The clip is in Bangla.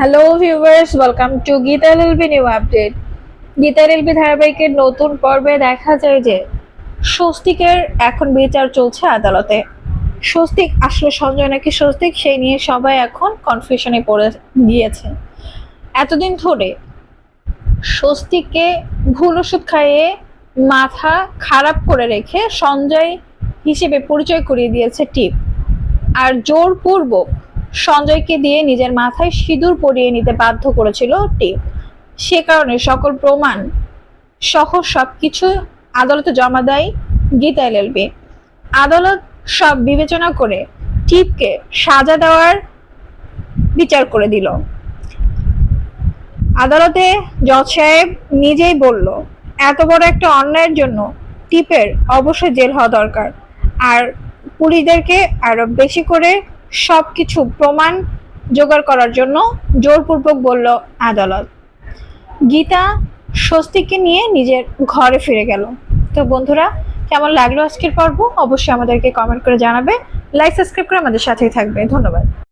Hello viewers welcome to Geeta LLB new update Geeta LLB ধারাবাহিকের নতুন পর্বে দেখা যায় যে, স্বস্তিকের এখন বিচার চলছে আদালতে। স্বস্তিক, আসলে সঞ্জয় নাকি স্বস্তিক, সেই নিয়ে সবাই এখন কনফিউশনে পড়ে গিয়েছে। এতদিন ধরে স্বস্তিককে ভুল ওষুধ খাইয়ে মাথা খারাপ করে রেখে সঞ্জয় হিসেবে পরিচয় করিয়ে দিয়েছে টিপ। আর জোরপূর্বক সঞ্জয়কে দিয়ে নিজের মাথায় সিঁদুর পরিয়ে নিতে বাধ্য করেছিল টিপ সে কারণে সকল প্রমাণ সহ সবকিছু আদালতে জমা দেয় গীতা এলএলবি। আদালত সব বিবেচনা করে টিপকে সাজা দেওয়ার বিচার করে দিল। আদালতে জজ সাহেব নিজেই বলল, এত বড় একটা অন্যায়ের জন্য টিপের অবশ্যই জেল হওয়া দরকার। আর পুলিশদেরকে আরও বেশি করে সবকিছু প্রমাণ জোগাড় করার জন্য জোরপূর্বক বলল আদালত। গীতা স্বস্তিকে নিয়ে নিজের ঘরে ফিরে গেল। তো বন্ধুরা, কেমন লাগল আজকের পর্ব? অবশ্যই আমাদেরকে কমেন্ট করে জানাবে। লাইক সাবস্ক্রাইব করে আমাদের সাথেই থাকবে। ধন্যবাদ।